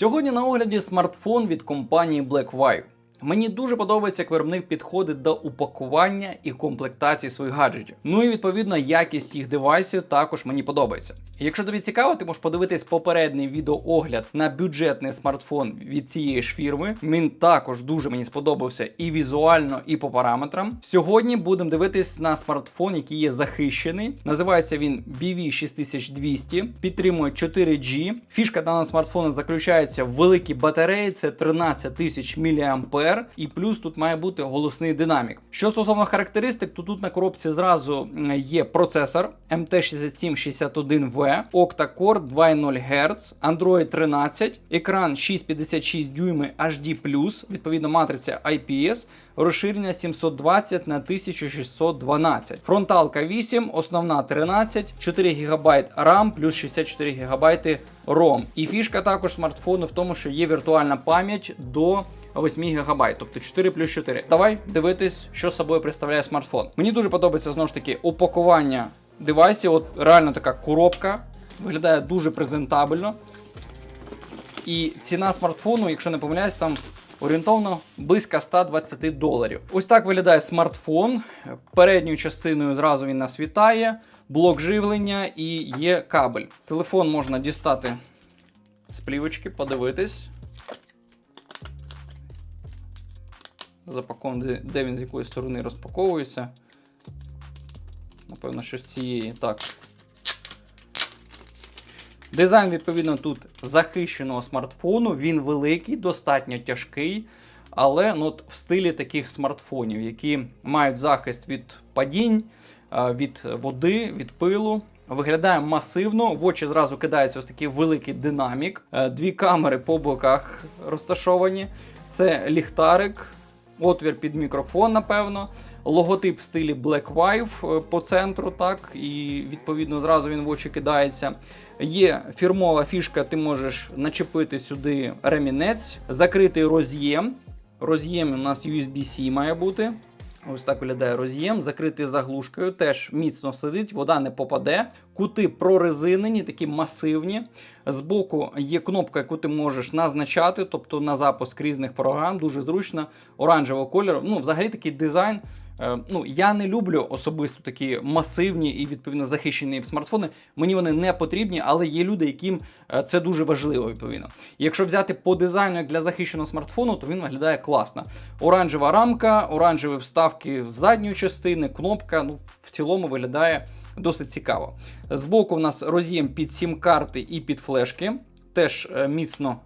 Сьогодні на огляді смартфон від компанії BlackWire. Мені дуже подобається, як виробник підходить до упакування і комплектації своїх гаджетів. Ну і відповідно якість їх девайсів також мені подобається. Якщо тобі цікаво, ти можеш подивитись попередній відеоогляд на бюджетний смартфон від цієї ж фірми. Він також дуже мені сподобався і візуально, і по параметрам. Сьогодні будемо дивитись на смартфон, який є захищений. Називається він BV6200, підтримує 4G. Фішка даного смартфону заключається в великій батареї, це 13 тисяч мА. І плюс тут має бути голосний динамік. Що стосовно характеристик, то тут на коробці зразу є процесор MT6761V, Octa-Core 2.0 Гц, Android 13, екран 6,56 дюйми HD+, відповідно матриця IPS, розширення 720 на 1612. Фронталка 8, основна 13, 4 ГБ RAM плюс 64 ГБ ROM. І фішка також смартфону в тому, що є віртуальна пам'ять до 8 ГБ, тобто 4 плюс 4. Давай дивитись, що собою представляє смартфон. Мені дуже подобається знову ж таки упакування девайсів. От реально така коробка. Виглядає дуже презентабельно. І ціна смартфону, якщо не помиляюсь, там орієнтовно близько 120 доларів. Ось так виглядає смартфон. Передньою частиною зразу він нас вітає, блок живлення і є кабель. Телефон можна дістати з плівочки, подивитись. Запакований, де він з якої сторони розпаковується. Напевно, що з цієї. Так. Дизайн, відповідно, тут захищеного смартфону. Він великий, достатньо тяжкий, але ну, в стилі таких смартфонів, які мають захист від падінь, від води, від пилу. Виглядає масивно, в очі зразу кидається ось такий великий динамік. Е, Дві камери по боках розташовані. Це ліхтарик, отвір під мікрофон, напевно. Логотип в стилі Black Wife е, по центру, так, і відповідно зразу він в очі кидається. Є фірмова фішка, ти можеш начепити сюди ремінець, закритий роз'єм. Роз'єм у нас USB-C має бути. Ось так виглядає роз'єм, закритий заглушкою, теж міцно сидить, вода не попаде. Кути прорезинені, такі масивні. Збоку є кнопка, яку ти можеш назначати, тобто на запуск різних програм, дуже зручно, оранжевого кольору. Ну, взагалі такий дизайн. Е, Ну, я не люблю особисто такі масивні і відповідно захищені смартфони. Мені вони не потрібні, але є люди, яким е, це дуже важливо. Відповідно, якщо взяти по дизайну як для захищеного смартфону, то він виглядає класно. Оранжева рамка, оранжеві вставки з задньої частини, кнопка. Ну, в цілому виглядає досить цікаво. Збоку в нас роз'єм під сім-карти і під флешки. Теж е, міцно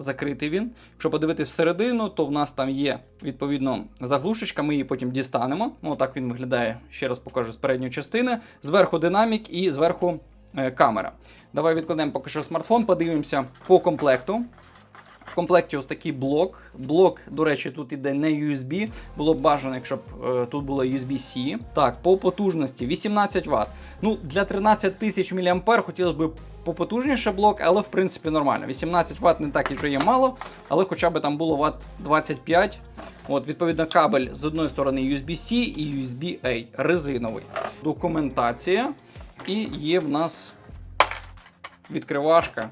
закритий він. Якщо подивитись всередину, то в нас там є відповідно заглушечка, ми її потім дістанемо. Ну, так він виглядає, ще раз покажу з передньої частини. Зверху динамік і зверху е, камера. Давай відкладемо поки що смартфон, подивимося по комплекту. В комплекті ось такий блок. Блок, до речі, тут іде не USB. Було б бажано, якщо б е, тут було USB-C. Так, по потужності 18 Вт. Ну, для 13 тисяч мА хотілося б попотужніше блок, але в принципі нормально. 18 Вт не так і вже є мало, але хоча б там було Вт 25. От, відповідно, кабель з одної сторони USB-C і USB-A резиновий. Документація. І є в нас відкривашка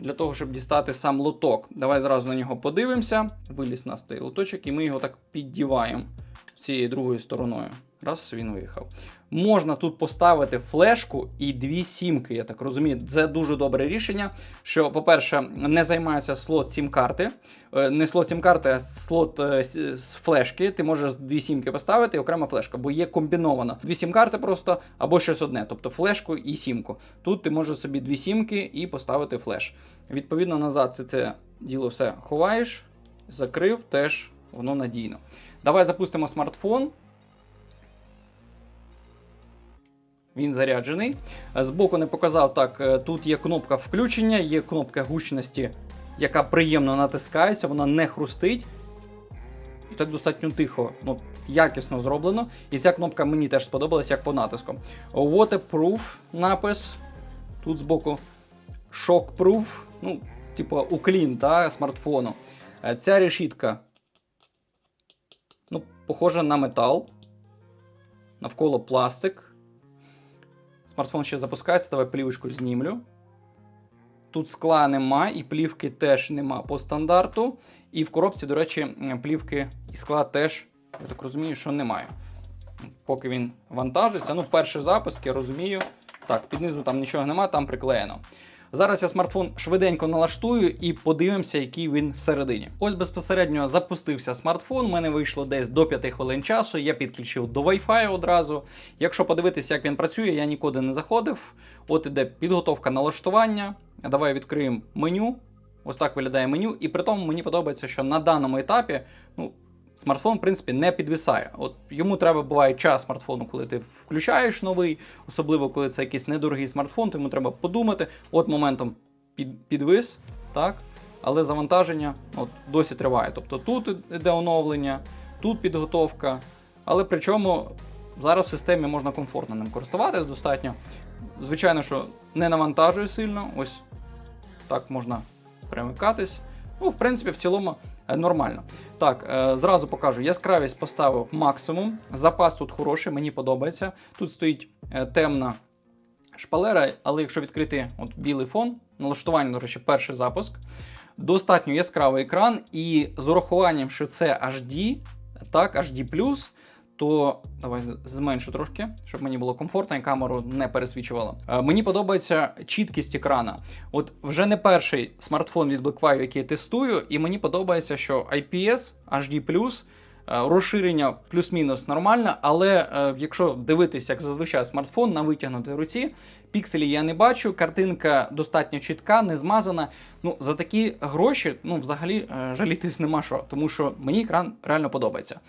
для того, щоб дістати сам лоток. Давай зразу на нього подивимося. Виліз нас той лоточок, і ми його так піддіваємо цією другою стороною. Раз, він виїхав. Можна тут поставити флешку і дві сімки, я так розумію. Це дуже добре рішення. Що, по-перше, не займається слот сім-карти. Е, Не слот сім-карти, а слот е, з флешки. Ти можеш дві сімки поставити і окрема флешка, бо є комбіновано. Дві сім-карти просто або щось одне, тобто флешку і сімку. Тут ти можеш собі дві сімки і поставити флеш. Відповідно, назад це, це діло все ховаєш, закрив, теж воно надійно. Давай запустимо смартфон. Він заряджений. Збоку не показав так. е, Тут є кнопка включення, є кнопка гучності, яка приємно натискається, вона не хрустить. І так достатньо тихо, ну, якісно зроблено. І ця кнопка мені теж сподобалась, як по натиску. Waterproof напис. Тут збоку Shockproof, ну, типу, уклін та, смартфону. Е, Ця решітка похожа на метал. Навколо пластик. Смартфон ще запускається, давай плівочку знімлю. Тут скла нема, і плівки теж нема по стандарту. І в коробці, до речі, плівки і скла теж, я так розумію, що немає. Поки він вантажиться. Ну, перший запуск, я розумію. Так, під низу там нічого нема, там приклеєно. Зараз я смартфон швиденько налаштую і подивимося, який він всередині. Ось безпосередньо запустився смартфон. У мене вийшло десь до 5 хвилин часу. Я підключив до Wi-Fi одразу. Якщо подивитися, як він працює, я нікуди не заходив. От іде підготовка налаштування. Давай відкриємо меню. Ось так виглядає меню. І при тому мені подобається, що на даному етапі ну, смартфон, в принципі, не підвисає. От йому треба буває час смартфону, коли ти включаєш новий, особливо коли це якийсь недорогий смартфон, то йому треба подумати. От моментом під, підвис, так? Але завантаження от, досі триває. Тобто тут іде оновлення, тут підготовка. Але причому зараз в системі можна комфортно ним користуватись достатньо. Звичайно, що не навантажує сильно. Ось так можна перемикатись. Ну, в принципі, в цілому нормально. Так, е, зразу покажу. Яскравість поставив максимум. Запас тут хороший, мені подобається. Тут стоїть е, темна шпалера, але якщо відкрити от білий фон, налаштування, до речі, перший запуск. Достатньо яскравий екран, і з урахуванням, що це HD, так, HD+, то давай зменшу трошки, щоб мені було комфортно і камеру не пересвічувало. Е, Мені подобається чіткість екрана. От вже не перший смартфон від BlackView, який я тестую, і мені подобається, що IPS, HD+, розширення плюс-мінус нормально, але е, якщо дивитися, як зазвичай смартфон на витягнутій руці, пікселі я не бачу, картинка достатньо чітка, не змазана. Ну, за такі гроші, ну, взагалі, е, жалітись нема що, тому що мені екран реально подобається.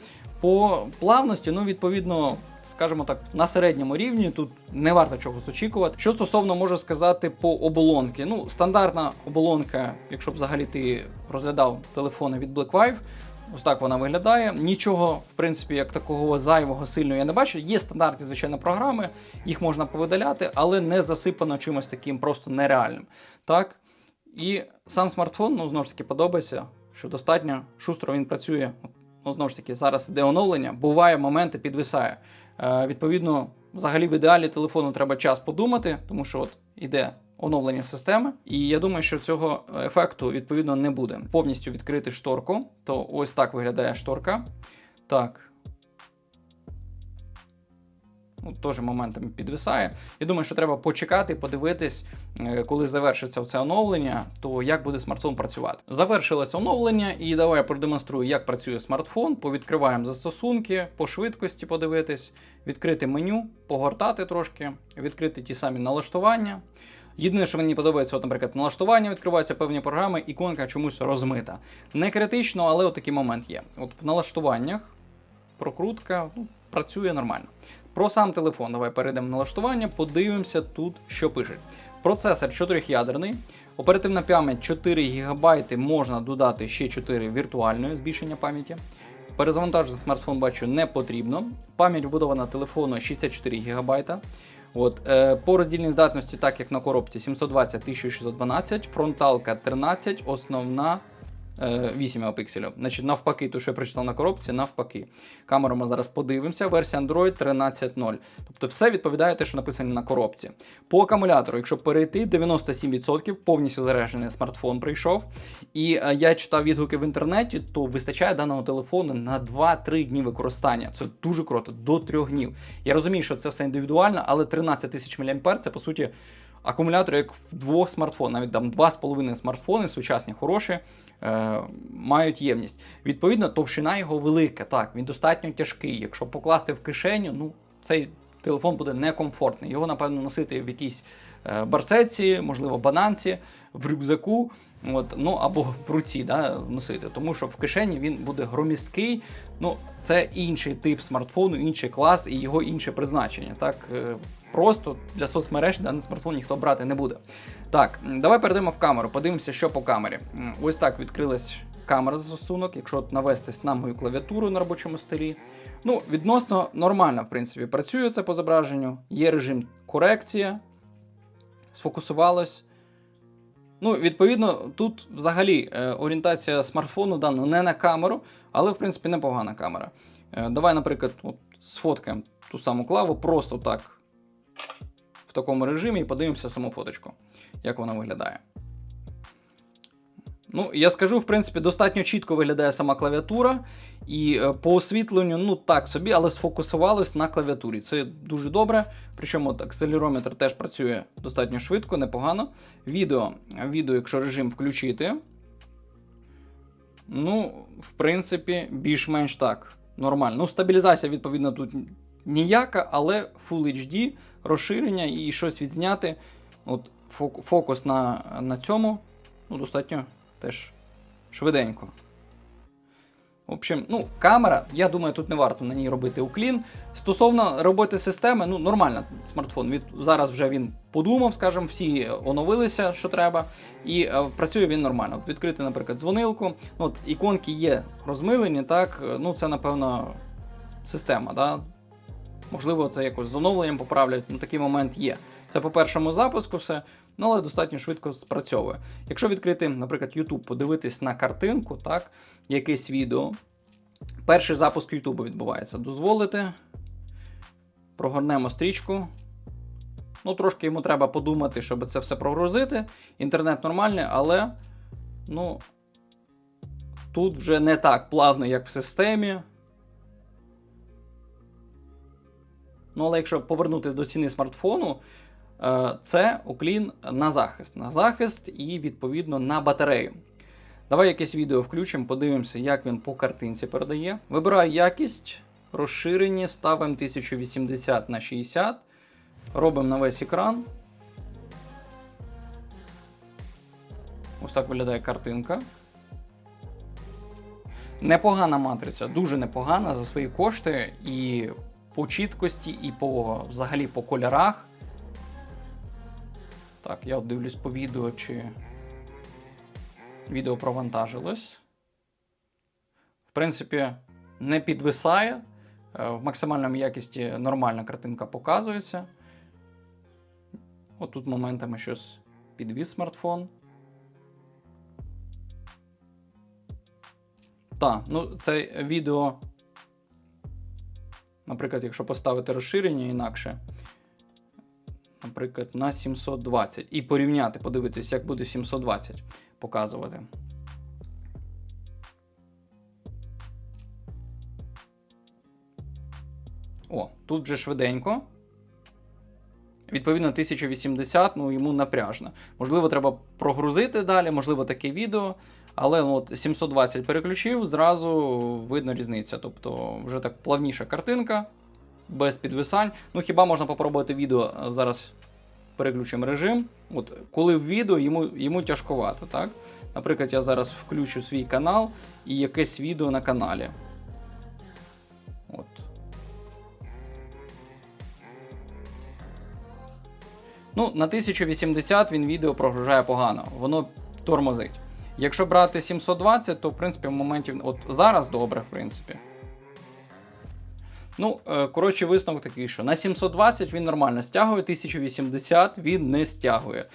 По плавності, ну, відповідно, скажімо так, на середньому рівні тут не варто чогось очікувати. Що стосовно можу сказати по оболонки. Ну, стандартна оболонка, якщо взагалі ти розглядав телефони від BlackVive, Ось так вона виглядає. Нічого, в принципі, як такого зайвого сильного я не бачу. Є стандартні, звичайно, програми, їх можна повидаляти, але не засипано чимось таким просто нереальним. Так? І сам смартфон, ну, знову ж таки, подобається, що достатньо шустро він працює. Ну, знову ж таки, зараз іде оновлення, буває моменти, підвисає. Е, відповідно, взагалі в ідеалі телефону треба час подумати, тому що от іде оновлення системи, і я думаю, що цього ефекту відповідно не буде. Повністю відкрити шторку, то ось так виглядає шторка. Так. Ну, теж моментами підвисає. Я думаю, що треба почекати, подивитись, е, коли завершиться це оновлення, то як буде смартфон працювати. Завершилось оновлення, і давай я продемонструю, як працює смартфон. Повідкриваємо застосунки, по швидкості подивитись, відкрити меню, погортати трошки, відкрити ті самі налаштування. Єдине, що мені подобається, от, наприклад, налаштування відкриваються певні програми, іконка чомусь розмита. Не критично, але от такий момент є. От в налаштуваннях прокрутка ну, працює нормально. Про сам телефон, давай перейдемо в налаштування, подивимося тут, що пише. Процесор 4-ядерний, оперативна пам'ять 4 ГБ, можна додати ще 4 віртуальної збільшення пам'яті. Перезавантажити смартфон бачу не потрібно. Пам'ять вбудована телефону 64 ГБ. От, е, по роздільній здатності, так як на коробці 720 1612, фронталка 13, основна 8 мегапікселів. Значить, навпаки, то, що я прочитав на коробці, навпаки. Камеру ми зараз подивимося. Версія Android 13.0. Тобто все відповідає те, що написано на коробці. По акумулятору, якщо перейти, 97% повністю заряджений смартфон прийшов. І е, я читав відгуки в інтернеті, то вистачає даного телефону на 2-3 дні використання. Це дуже круто, до 3 днів. Я розумію, що це все індивідуально, але 13 тисяч мА це по суті. Акумулятор, як в двох смартфонах, навіть там 2,5 смартфони, сучасні, хороші, е, мають ємність. Відповідно, товщина його велика. Так, він достатньо тяжкий. Якщо покласти в кишеню, ну цей телефон буде некомфортний. Його, напевно, носити в якійсь е, барсетці, можливо, бананці, в рюкзаку, от, ну або в руці да, носити. Тому що в кишені він буде громісткий. Ну, це інший тип смартфону, інший клас і його інше призначення. Так, е, просто для соцмереж даний смартфон ніхто брати не буде. Так, давай перейдемо в камеру, подивимося, що по камері. Ось так відкрилась камера застосунок. Якщо навестись на мою клавіатуру на робочому столі. Ну, відносно нормально, в принципі, працює це по зображенню. Є режим корекція, сфокусувалось. Ну, відповідно, тут взагалі е, орієнтація смартфону дану не на камеру, але в принципі непогана камера. Е, давай, наприклад, от, сфоткаємо ту саму клаву, просто так в такому режимі і подивимося саму фоточку, як вона виглядає. Ну, я скажу, в принципі, достатньо чітко виглядає сама клавіатура, і е, по освітленню, ну так собі, але сфокусувалось на клавіатурі. Це дуже добре. Причому акселерометр теж працює достатньо швидко, непогано. Відео, відео, якщо режим включити, ну, в принципі, більш-менш так. Нормально. Ну, стабілізація, відповідно, тут ніяка, але Full HD, розширення і щось відзняти. От фокус на, на цьому ну, достатньо теж швиденько. В общем, ну, камера, я думаю, тут не варто на ній робити уклін. Стосовно роботи системи, ну, нормально смартфон. Від, зараз вже він подумав, скажімо, всі оновилися, що треба, і е, працює він нормально. Відкрити, наприклад, дзвонилку. Ну, от, іконки є розмилені, так, е, ну, це, напевно, система. Да? Можливо, це якось з оновленням поправлять, ну, такий момент є. Це по першому запуску все, ну але достатньо швидко спрацьовує. Якщо відкрити, наприклад, YouTube, подивитись на картинку, так, якесь відео, перший запуск YouTube відбувається. Дозволити, прогорнемо стрічку. Ну, трошки йому треба подумати, щоб це все прогрузити. Інтернет нормальний, але ну, тут вже не так плавно, як в системі. Ну, але якщо повернутися до ціни смартфону, це уклін на захист. На захист і, відповідно, на батарею. Давай якесь відео включимо, подивимося, як він по картинці передає. Вибираю якість, розширені, ставимо 1080 на 60, робимо на весь екран. Ось так виглядає картинка. Непогана матриця, дуже непогана за свої кошти і по чіткості, і по взагалі по кольорах. Так, я дивлюсь по відео, чи відео провантажилось. В принципі, не підвисає. Е, В максимальному якісті нормальна картинка показується. От тут моментами щось підвіз смартфон. Так, ну це відео. Наприклад, якщо поставити розширення інакше, наприклад, на 720 і порівняти, подивитись, як буде 720 показувати. О, тут вже швиденько. Відповідно, 1080, ну йому напряжно. Можливо, треба прогрузити далі, можливо, таке відео. Але ну, от 720 переключив, зразу видно різниця. Тобто вже так плавніша картинка, без підвисань. Ну, хіба можна попробувати відео е, зараз переключимо режим. От коли в відео йому, йому тяжковато, так? Наприклад, я зараз включу свій канал і якесь відео на каналі. От. Ну, на 1080 він відео прогружає погано, воно тормозить. Якщо брати 720, то в принципі в моменті. От зараз добре, в принципі. Ну, е, коротше, висновок такий, що на 720 він нормально стягує, 1080 він не стягує.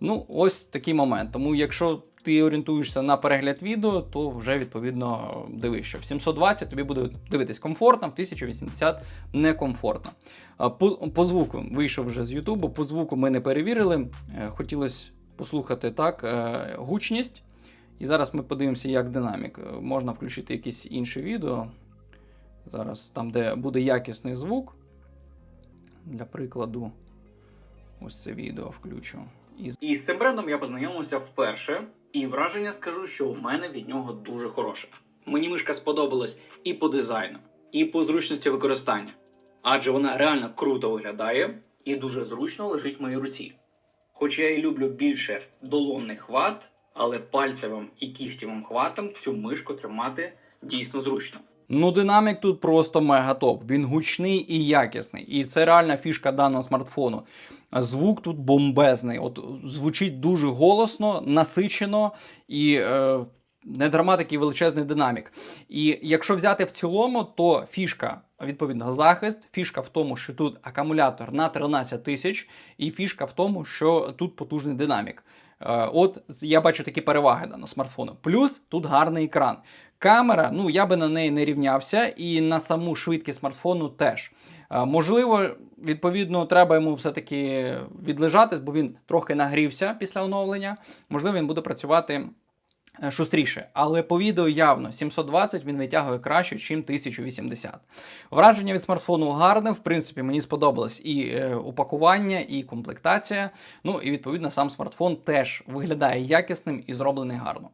Ну, ось такий момент. Тому, якщо ти орієнтуєшся на перегляд відео, то вже відповідно дивись, що в 720 тобі буде дивитись комфортно, в 1080 некомфортно. По, по звуку вийшов вже з Ютубу, по звуку ми не перевірили. Е, Хотілося послухати так, е, гучність. І зараз ми подивимося, як динамік. Можна включити якесь інше відео. Зараз там, де буде якісний звук. Для прикладу, ось це відео включу. І... і з цим брендом я познайомився вперше, і враження скажу, що у мене від нього дуже хороше. Мені мишка сподобалась і по дизайну, і по зручності використання. Адже вона реально круто виглядає і дуже зручно лежить в моїй руці. Хоч я і люблю більше долонний хват, але пальцевим і кігтєвим хватом цю мишку тримати дійсно зручно. Ну, динамік тут просто мега топ. Він гучний і якісний. І це реальна фішка даного смартфону. Звук тут бомбезний. От звучить дуже голосно, насичено і е, не дарма такий величезний динамік. І якщо взяти в цілому, то фішка, відповідно, захист, фішка в тому, що тут акумулятор на 13 тисяч, і фішка в тому, що тут потужний динамік. Е, От я бачу такі переваги даного смартфону. Плюс тут гарний екран. Камера, ну я би на неї не рівнявся, і на саму швидкість смартфону теж. Можливо, відповідно, треба йому все-таки відлежати, бо він трохи нагрівся після оновлення. Можливо, він буде працювати е, шустріше, але по відео явно 720 він витягує краще, ніж 1080. Враження від смартфону гарне. В принципі, мені сподобалось і е, упакування, і комплектація. Ну і відповідно сам смартфон теж виглядає якісним і зроблений гарно.